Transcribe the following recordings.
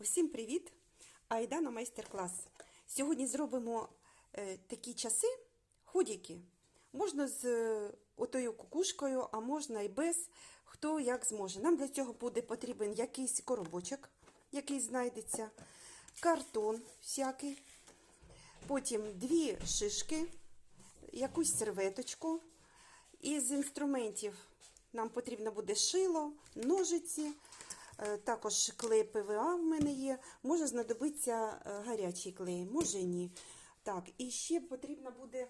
Усім привіт! Айда на майстер-клас. Сьогодні зробимо е, такі часи, ходіки. Можна з е, отою кукушкою, а можна і без, хто як зможе. Нам для цього буде потрібен якийсь коробочок, який знайдеться, картон всякий, потім дві шишки, якусь серветочку. Із інструментів нам потрібно буде шило, ножиці. Е, Також клей ПВА в мене є. Може знадобиться е, гарячий клей, може ні. Так, і ще потрібна буде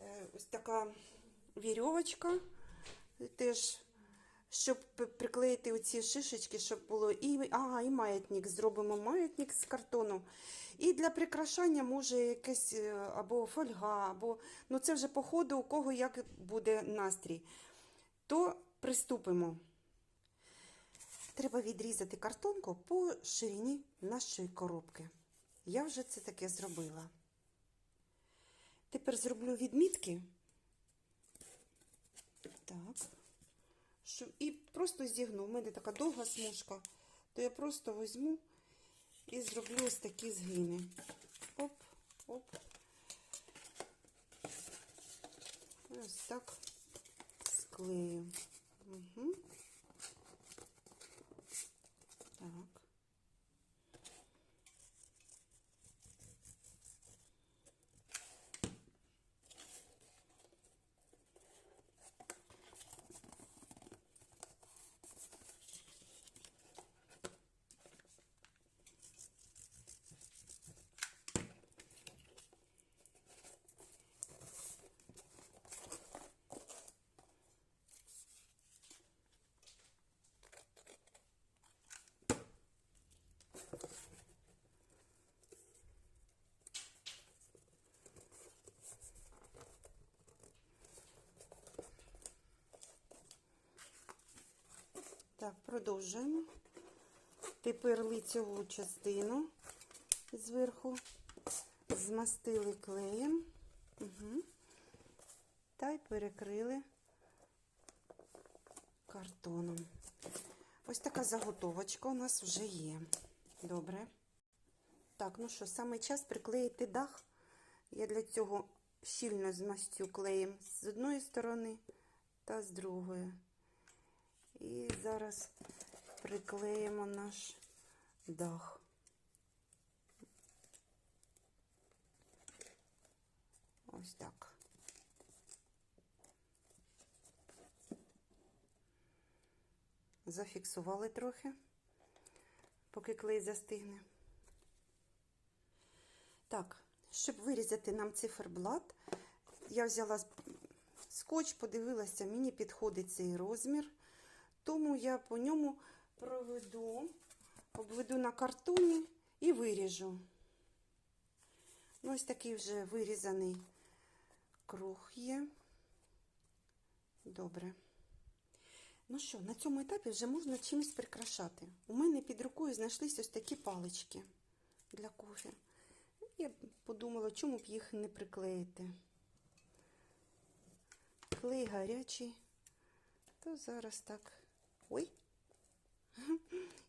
е, ось така вірьовочка, теж, щоб приклеїти оці шишечки, щоб було і, ага, і маятник. Зробимо маятник з картону. І для прикрашання може якесь або фольга, або ну це вже по ходу, у кого як буде настрій. То приступимо. Треба відрізати картонку по ширині нашої коробки. Я вже це таке зробила. Тепер зроблю відмітки. Так. І просто зігну. У мене така довга смужка, то я просто візьму і зроблю ось такі згини. Оп, оп. Ось так склею. Угу. Так. Так, продовжуємо. Тепер лицеву частину зверху змастили клеєм угу. та й перекрили картоном. Ось така заготовочка у нас вже є. Добре. Так, ну що, саме час приклеїти дах. Я для цього щільно змастю клеєм з одної сторони та з другої. І зараз приклеїмо наш дах. Ось так. Зафіксували трохи, поки клей застигне. Так, щоб вирізати нам циферблат, я взяла скотч, подивилася, мені підходить цей розмір. Тому я по ньому проведу, обведу на картоні і виріжу. Ну, ось такий вже вирізаний круг є. Добре. Ну що, на цьому етапі вже можна чимось прикрашати. У мене під рукою знайшлись ось такі палички для кофе. Я подумала, чому б їх не приклеїти. Клей гарячий, то зараз так. Ой,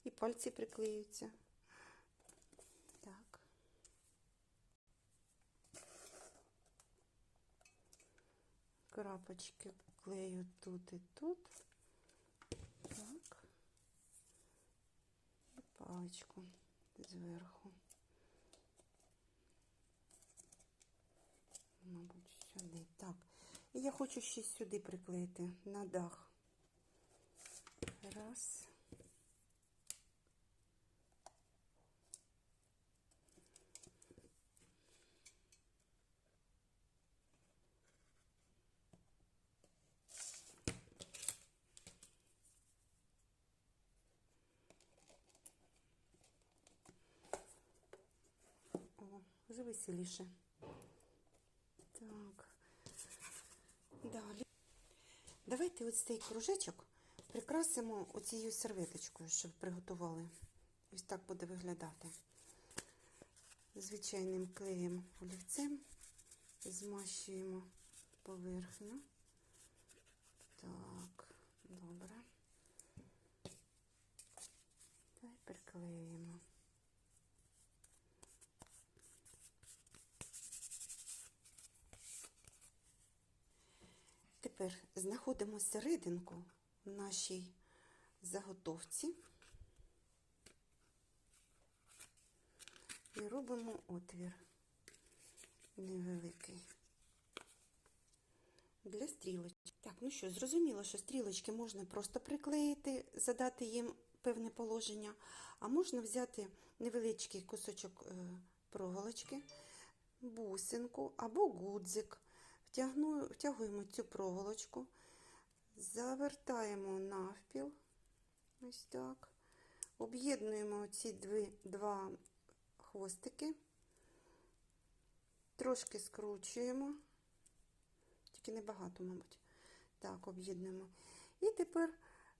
і пальці приклеються. Так. Крапочки клею тут і тут. Так. І паличку зверху. Мабуть, сюди. Так. І я хочу ще сюди приклеїти на дах. Раз. О, вже веселіше. Так. Далі. Давайте ось цей кружечок Прикрасимо оцією серветочкою, щоб приготували. Ось так буде виглядати. Звичайним клеєм олівцем змащуємо поверхню. Так, добре. Та й приклеїмо. Тепер знаходимо серединку нашій заготовці і робимо отвір невеликий для стрілочок. Так, ну що, зрозуміло, що стрілочки можна просто приклеїти, задати їм певне положення, а можна взяти невеличкий кусочок е, проволочки, бусинку або гудзик. Втягну, втягуємо цю проволочку, завертаємо навпіл, ось так. Об'єднуємо ці дві, два хвостики, трошки скручуємо, тільки небагато, мабуть. Так, об'єднуємо. І тепер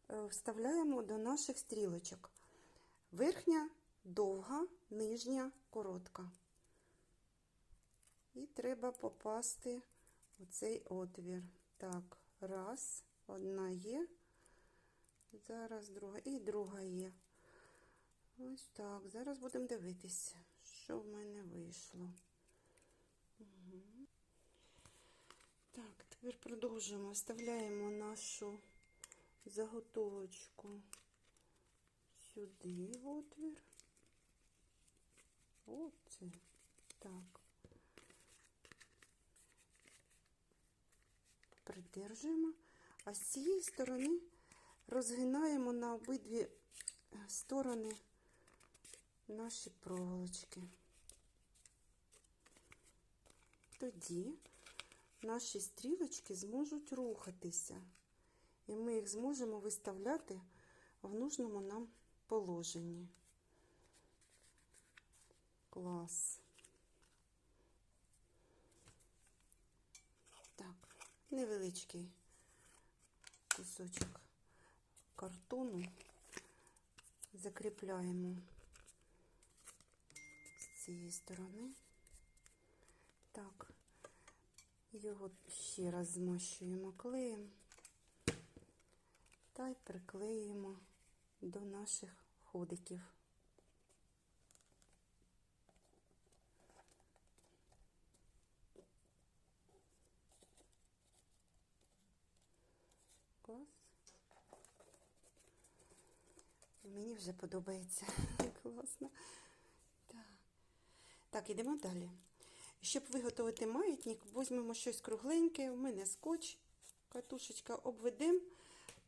е, вставляємо до наших стрілочок. Верхня довга, нижня коротка. І треба попасти у цей отвір. Так, раз, одна є. Зараз друга і друга є. Ось так. Зараз будемо дивитися, що в мене вийшло. Угу. Так, тепер продовжуємо. Вставляємо нашу заготовочку сюди в отвір. Оце. Так. Придержуємо, а з цієї сторони розгинаємо на обидві сторони наші проволочки. Тоді наші стрілочки зможуть рухатися, і ми їх зможемо виставляти в нужному нам положенні. Клас. Так, невеличкий кусочок картону закріпляємо з цієї сторони. Так, його ще раз змащуємо клеєм та й приклеїмо до наших ходиків. Клас. Мені вже подобається. Класно. Так. так, ідемо далі. Щоб виготовити маятник, візьмемо щось кругленьке, у мене скотч, катушечка обведемо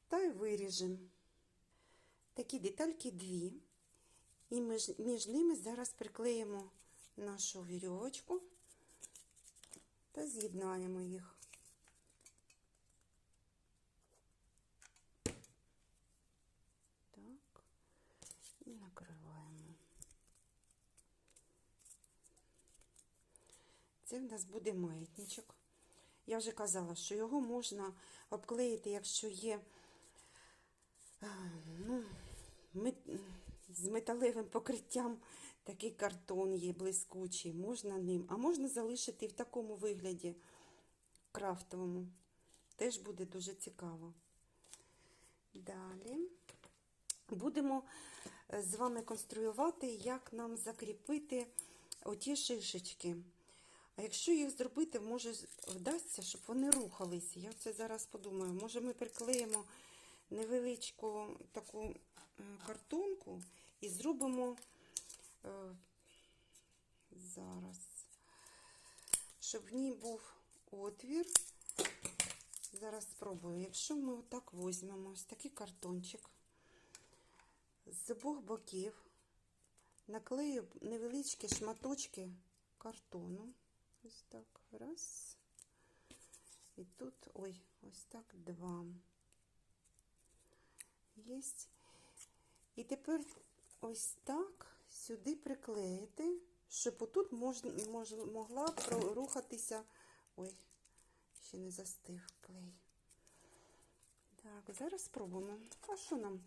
та виріжемо. Такі детальки дві. І між, між ними зараз приклеїмо нашу вірьовочку та з'єднаємо їх. Так, і накриваємо. Це в нас буде маятничок. Я вже казала, що його можна обклеїти, якщо є ну, з металевим покриттям такий картон є блискучий, можна ним, а можна залишити в такому вигляді крафтовому. Теж буде дуже цікаво. Далі будемо з вами конструювати, як нам закріпити оті шишечки. А якщо їх зробити, може вдасться, щоб вони рухалися. Я це зараз подумаю. Може ми приклеїмо невеличку таку картонку і зробимо е, зараз, щоб в ній був отвір. Зараз спробую. Якщо ми отак візьмемо ось такий картончик, з обох боків наклею невеличкі шматочки картону. Ось так, раз. І тут, ой, ось так два. Єсть. І тепер ось так сюди приклеїти, щоб отут можна, мож, могла рухатися. Ой, ще не застив клей. Так, зараз спробуємо. А що нам?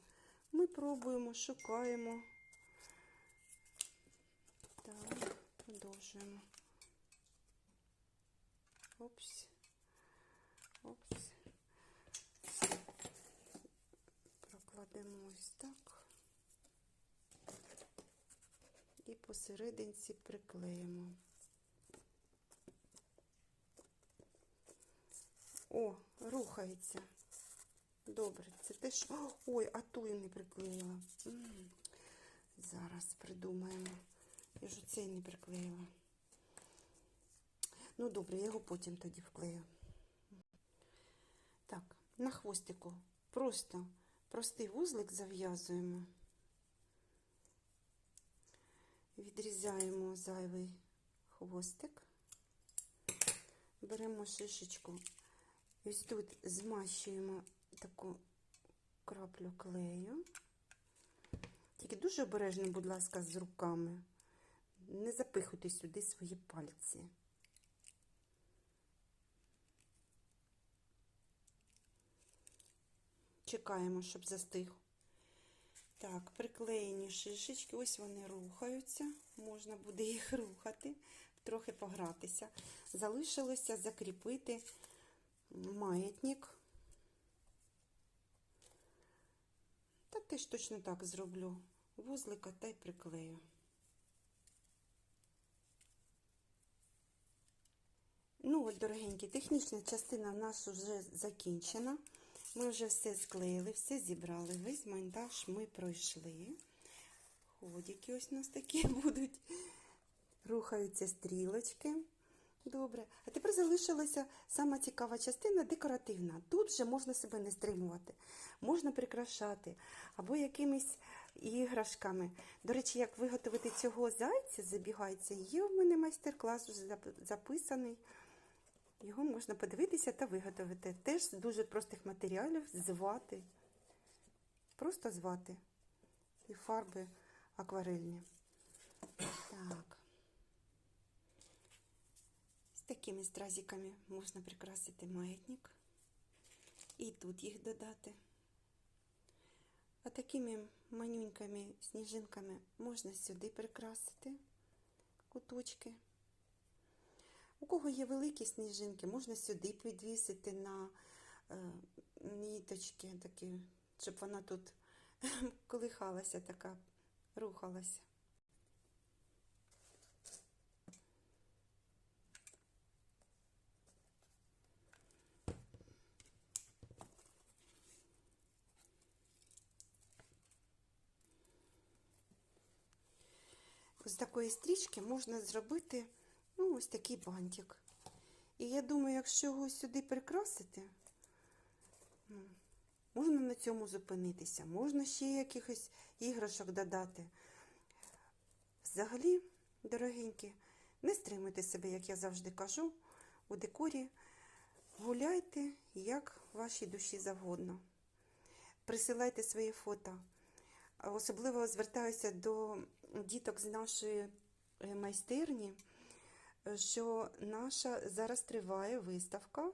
Ми пробуємо, шукаємо. Так, продовжуємо. Опс. Опс. Прокладемо ось так. І посерединці приклеїмо. О, рухається. Добре, це теж. Ой, а ту я не приклеїла. Зараз придумаємо. Я ж оцей не приклеїла. Ну, добре, я його потім тоді вклею. Так, на хвостику просто простий вузлик зав'язуємо. Відрізаємо зайвий хвостик. Беремо шишечку. Ось тут змащуємо таку краплю клею. Тільки дуже обережно, будь ласка, з руками. Не запихуйте сюди свої пальці. Чекаємо, щоб застиг. Так, приклеєні шишечки, ось вони рухаються. Можна буде їх рухати, трохи погратися. Залишилося закріпити маятник. Та теж точно так зроблю. Вузлика та й приклею. Ну от, дорогенькі, технічна частина в нас вже закінчена. Ми вже все склеїли, все зібрали. Весь монтаж ми пройшли. Ходики ось у нас такі будуть. Рухаються стрілочки. Добре. А тепер залишилася сама цікава частина декоративна. Тут вже можна себе не стримувати, можна прикрашати або якимись іграшками. До речі, як виготовити цього зайця, забігайця, є в мене майстер-клас записаний. Його можна подивитися та виготовити. Теж з дуже простих матеріалів звати. Просто звати. І фарби акварельні. Так. З такими стразиками можна прикрасити маятник. І тут їх додати. А такими манюнькими сніжинками можна сюди прикрасити куточки. У кого є великі сніжинки, можна сюди підвісити на е, ніточки, такі, щоб вона тут колихалася, така, рухалася. З такої стрічки можна зробити ну, ось такий бантик. І я думаю, якщо його сюди прикрасити, ну, можна на цьому зупинитися, можна ще якихось іграшок додати. Взагалі, дорогенькі, не стримуйте себе, як я завжди кажу, у декорі. Гуляйте, як вашій душі завгодно. Присилайте свої фото. Особливо звертаюся до діток з нашої е, майстерні, що наша зараз триває виставка,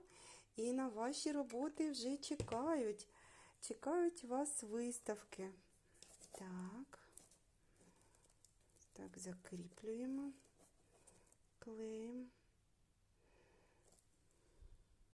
і на ваші роботи вже чекають. Чекають вас виставки. Так, так, закріплюємо, клеїмо.